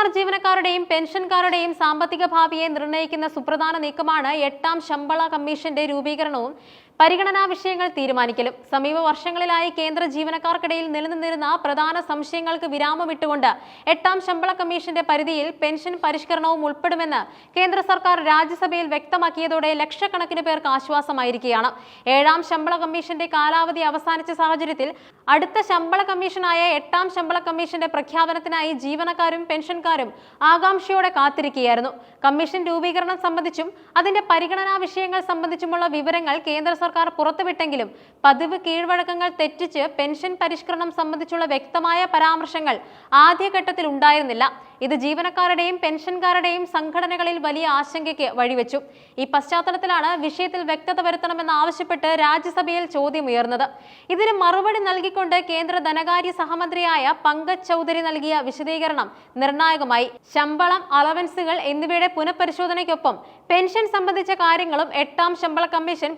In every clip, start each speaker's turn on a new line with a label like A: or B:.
A: സർക്കാർ ജീവനക്കാരുടെയും പെൻഷൻകാരുടെയും സാമ്പത്തിക ഭാവിയെ നിർണയിക്കുന്ന സുപ്രധാന നീക്കമാണ് എട്ടാം ശമ്പള കമ്മീഷന്റെ രൂപീകരണവും പരിഗണനാ വിഷയങ്ങൾ തീരുമാനിക്കലും. സമീപ വർഷങ്ങളിലായി കേന്ദ്ര ജീവനക്കാർക്കിടയിൽ നിലനിന്നിരുന്ന പ്രധാന സംശയങ്ങൾക്ക് വിരാമമിട്ടുകൊണ്ട് എട്ടാം ശമ്പള കമ്മീഷന്റെ പരിധിയിൽ പെൻഷൻ പരിഷ്കരണവും ഉൾപ്പെടുമെന്ന് കേന്ദ്ര സർക്കാർ രാജ്യസഭയിൽ വ്യക്തമാക്കിയതോടെ ലക്ഷക്കണക്കിന് പേർക്ക് ആശ്വാസമായിരിക്കുകയാണ്. ഏഴാം ശമ്പള കമ്മീഷന്റെ കാലാവധി അവസാനിച്ച സാഹചര്യത്തിൽ അടുത്ത ശമ്പള കമ്മീഷനായ എട്ടാം ശമ്പള കമ്മീഷന്റെ പ്രഖ്യാപനത്തിനായി ജീവനക്കാരും പെൻഷൻകാരും ആകാംക്ഷയോടെ കാത്തിരിക്കുകയായിരുന്നു. കമ്മീഷൻ രൂപീകരണം സംബന്ധിച്ചും അതിന്റെ പരിഗണനാ വിഷയങ്ങൾ സംബന്ധിച്ചുമുള്ള വിവരങ്ങൾ കേന്ദ്ര പുറത്തുവിട്ടെങ്കിലും പതിവ് കീഴ്വഴക്കങ്ങൾ തെറ്റിച്ച് പെൻഷൻ പരിഷ്കരണം സംബന്ധിച്ചുള്ള വ്യക്തമായ പരാമർശങ്ങൾ ആദ്യഘട്ടത്തിൽ ഉണ്ടായിരുന്നില്ല. ഇത് ജീവനക്കാരുടെയും പെൻഷൻകാരുടെയും സംഘടനകളിൽ വലിയ ആശങ്കയ്ക്ക് വഴിവെച്ചു. ഈ പശ്ചാത്തലത്തിലാണ് വിഷയത്തിൽ വ്യക്തത വരുത്തണമെന്ന് ആവശ്യപ്പെട്ട് രാജ്യസഭയിൽ ചോദ്യമുയർന്നത്. ഇതിന് മറുപടി നൽകിക്കൊണ്ട് കേന്ദ്ര ധനകാര്യ സഹമന്ത്രിയായ പങ്കജ് ചൗധരി നൽകിയ വിശദീകരണം നിർണായകമായി. ശമ്പളം അലവൻസുകൾ എന്നിവയുടെ പുനഃപരിശോധനയ്ക്കൊപ്പം പെൻഷൻ സംബന്ധിച്ച കാര്യങ്ങളും എട്ടാം ശമ്പള കമ്മീഷൻ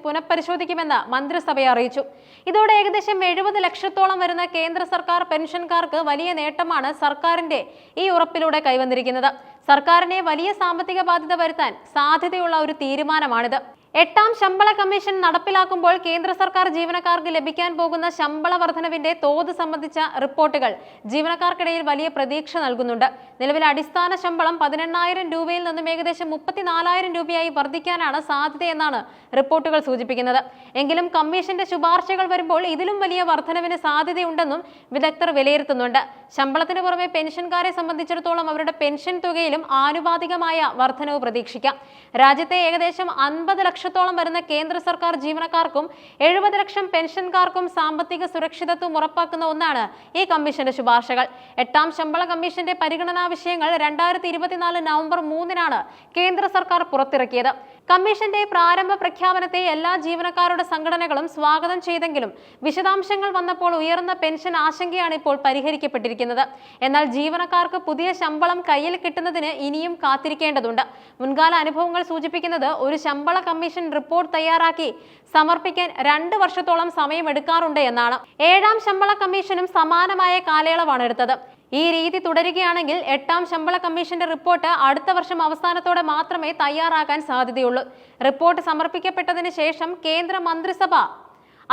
A: പുനഃപരിശോധിക്കുമെന്ന് മന്ത്രിസഭയെ അറിയിച്ചു. ഇതോടെ ഏകദേശം എഴുപത് ലക്ഷത്തോളം വരുന്ന കേന്ദ്ര സർക്കാർ പെൻഷൻകാർക്ക് വലിയ നേട്ടമാണ് സർക്കാരിന്റെ ഈ ഉറപ്പിലൂടെ കൈവന്നിരിക്കുന്നത്. സർക്കാരിനെ വലിയ സാമ്പത്തിക ബാധ്യത വരുത്താൻ സാധ്യതയുള്ള ഒരു തീരുമാനമാണിത്. എട്ടാം ശമ്പള കമ്മീഷൻ നടപ്പിലാക്കുമ്പോൾ കേന്ദ്ര സർക്കാർ ജീവനക്കാർക്ക് ലഭിക്കാൻ പോകുന്ന ശമ്പള വർധനവിന്റെ തോത് സംബന്ധിച്ച റിപ്പോർട്ടുകൾ ജീവനക്കാർക്കിടയിൽ വലിയ പ്രതീക്ഷ നൽകുന്നുണ്ട്. നിലവിലെ അടിസ്ഥാന ശമ്പളം പതിനെണ്ണായിരം രൂപയിൽ നിന്നും ഏകദേശം മുപ്പത്തിനാലായിരം രൂപയായി വർദ്ധിക്കാനാണ് സാധ്യതയെന്നാണ് റിപ്പോർട്ടുകൾ സൂചിപ്പിക്കുന്നത്. എങ്കിലും കമ്മീഷന്റെ ശുപാർശകൾ വരുമ്പോൾ ഇതിലും വലിയ വർധനവിന് സാധ്യതയുണ്ടെന്നും വിദഗ്ധർ വിലയിരുത്തുന്നുണ്ട്. ശമ്പളത്തിന് പുറമെ പെൻഷൻകാരെ സംബന്ധിച്ചിടത്തോളം അവരുടെ പെൻഷൻ തുകയിലും ആനുപാതികമായ വർധനവ് പ്രതീക്ഷിക്കാം. രാജ്യത്തെ ഏകദേശം അൻപത് ലക്ഷത്തോളം വരുന്ന കേന്ദ്ര സർക്കാർ ജീവനക്കാർക്കും എഴുപത് ലക്ഷം പെൻഷൻകാർക്കും സാമ്പത്തിക സുരക്ഷിതത്വം ഉറപ്പാക്കുന്ന ഒന്നാണ് ഈ കമ്മീഷന്റെ ശുപാർശകൾ. എട്ടാം ശമ്പള കമ്മീഷന്റെ പരിഗണനാ വിഷയങ്ങൾ രണ്ടായിരത്തി ഇരുപത്തിനാല് നവംബർ മൂന്നിനാണ് കേന്ദ്ര സർക്കാർ പുറത്തിറക്കിയത്. കമ്മീഷന്റെ പ്രാരംഭ പ്രഖ്യാപനത്തെ എല്ലാ ജീവനക്കാരുടെ സംഘടനകളും സ്വാഗതം ചെയ്തെങ്കിലും വിശദാംശങ്ങൾ വന്നപ്പോൾ ഉയർന്ന പെൻഷൻ ആശങ്കയാണ് ഇപ്പോൾ പരിഹരിക്കപ്പെട്ടിരിക്കുന്നത്. എന്നാൽ ജീവനക്കാർക്ക് പുതിയ ശമ്പളം കയ്യിൽ കിട്ടുന്നതിന് ഇനിയും കാത്തിരിക്കേണ്ടതുണ്ട്. മുൻകാല അനുഭവങ്ങൾ സൂചിപ്പിക്കുന്നത് ഒരു ശമ്പള കമ്മീഷൻ റിപ്പോർട്ട് തയ്യാറാക്കി സമർപ്പിക്കാൻ രണ്ട് വർഷത്തോളം സമയമെടുക്കാറുണ്ട് എന്നാണ്. ഏഴാം ശമ്പള കമ്മീഷനും സമാനമായ കാലയളവാണ് എടുത്തത്. ഈ രീതി തുടരുകയാണെങ്കിൽ എട്ടാം ശമ്പള കമ്മീഷന്റെ റിപ്പോർട്ട് അടുത്ത വർഷം അവസാനത്തോടെ മാത്രമേ തയ്യാറാക്കാൻ സാധ്യതയുള്ളൂ. റിപ്പോർട്ട് സമർപ്പിക്കപ്പെട്ടതിന് ശേഷം കേന്ദ്ര മന്ത്രിസഭ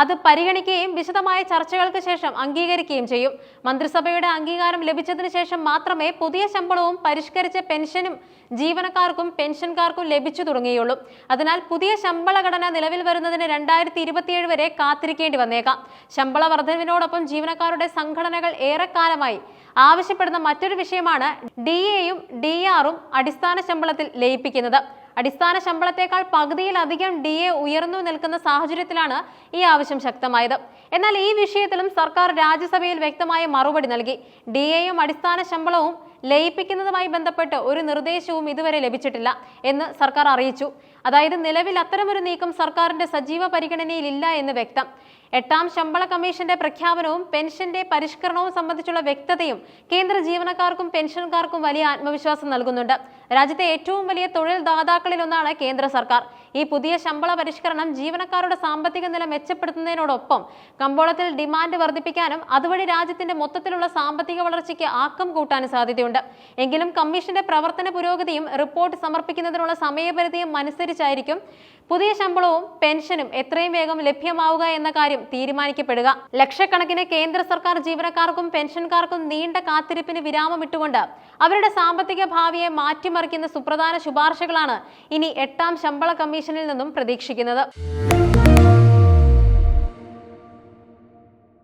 A: അത് പരിഗണിക്കുകയും വിശദമായ ചർച്ചകൾക്ക് ശേഷം അംഗീകരിക്കുകയും ചെയ്യും. മന്ത്രിസഭയുടെ അംഗീകാരം ലഭിച്ചതിന് ശേഷം മാത്രമേ പുതിയ ശമ്പളവും പരിഷ്കരിച്ച പെൻഷനും ജീവനക്കാർക്കും പെൻഷൻകാർക്കും ലഭിച്ചു തുടങ്ങിയുള്ളൂ. അതിനാൽ പുതിയ ശമ്പള ഘടന നിലവിൽ വരുന്നതിന് രണ്ടായിരത്തി ഇരുപത്തിയേഴ് വരെ കാത്തിരിക്കേണ്ടി വന്നേക്കാം. ശമ്പള വർധനവിനോടൊപ്പം ജീവനക്കാരുടെ സംഘടനകൾ ഏറെക്കാലമായി ആവശ്യപ്പെടുന്ന മറ്റൊരു വിഷയമാണ് ഡി എയും ഡി ആറും അടിസ്ഥാന ശമ്പളത്തിൽ ലയിപ്പിക്കുന്നത്. അടിസ്ഥാന ശമ്പളത്തേക്കാൾ പകുതിയിലധികം ഡി എ ഉയർന്നു നിൽക്കുന്ന സാഹചര്യത്തിലാണ് ഈ ആവശ്യം ശക്തമായത്. എന്നാൽ ഈ വിഷയത്തിലും സർക്കാർ രാജ്യസഭയിൽ വ്യക്തമായ മറുപടി നൽകി. ഡി എയും അടിസ്ഥാന ശമ്പളവും ലയിപ്പിക്കുന്നതുമായി ബന്ധപ്പെട്ട് ഒരു നിർദ്ദേശവും ഇതുവരെ ലഭിച്ചിട്ടില്ല എന്ന് സർക്കാർ അറിയിച്ചു. അതായത് നിലവിൽ അത്തരമൊരു നീക്കം സർക്കാരിന്റെ സജീവ പരിഗണനയിലില്ല എന്ന് വ്യക്തം. എട്ടാം ശമ്പള കമ്മീഷന്റെ പ്രഖ്യാപനവും പെൻഷന്റെ പരിഷ്കരണവും സംബന്ധിച്ചുള്ള വ്യക്തതയും കേന്ദ്ര ജീവനക്കാർക്കും പെൻഷൻകാർക്കും വലിയ ആത്മവിശ്വാസം നൽകുന്നുണ്ട്. രാജ്യത്തെ ഏറ്റവും വലിയ തൊഴിൽ ദാതാക്കളിലൊന്നാണ് കേന്ദ്ര സർക്കാർ. ഈ പുതിയ ശമ്പള പരിഷ്കരണം ജീവനക്കാരുടെ സാമ്പത്തിക നില മെച്ചപ്പെടുത്തുന്നതിനോടൊപ്പം കമ്പോളത്തിൽ ഡിമാൻഡ് വർദ്ധിപ്പിക്കാനും അതുവഴി രാജ്യത്തിന്റെ മൊത്തത്തിലുള്ള സാമ്പത്തിക വളർച്ചയ്ക്ക് ആക്കം കൂട്ടാനും സാധ്യതയുണ്ട്. എങ്കിലും കമ്മീഷന്റെ പ്രവർത്തന പുരോഗതിയും റിപ്പോർട്ട് സമർപ്പിക്കുന്നതിനുള്ള സമയപരിധിയും അനുസരിച്ചായിരിക്കും പുതിയ ശമ്പളവും പെൻഷനും എത്രയും വേഗം ലഭ്യമാവുക എന്ന കാര്യം തീരുമാനിക്കപ്പെടുക. ലക്ഷക്കണക്കിന് കേന്ദ്ര സർക്കാർ ജീവനക്കാർക്കും പെൻഷൻകാർക്കും നീണ്ട കാത്തിരിപ്പിന് വിരാമമിട്ടുകൊണ്ട് അവരുടെ സാമ്പത്തിക ഭാവിയെ മാറ്റിമറിക്കുന്ന സുപ്രധാന ശുപാർശകളാണ് ഇനി എട്ടാം ശമ്പള കമ്മീഷനിൽ നിന്നും പ്രതീക്ഷിക്കുന്നത്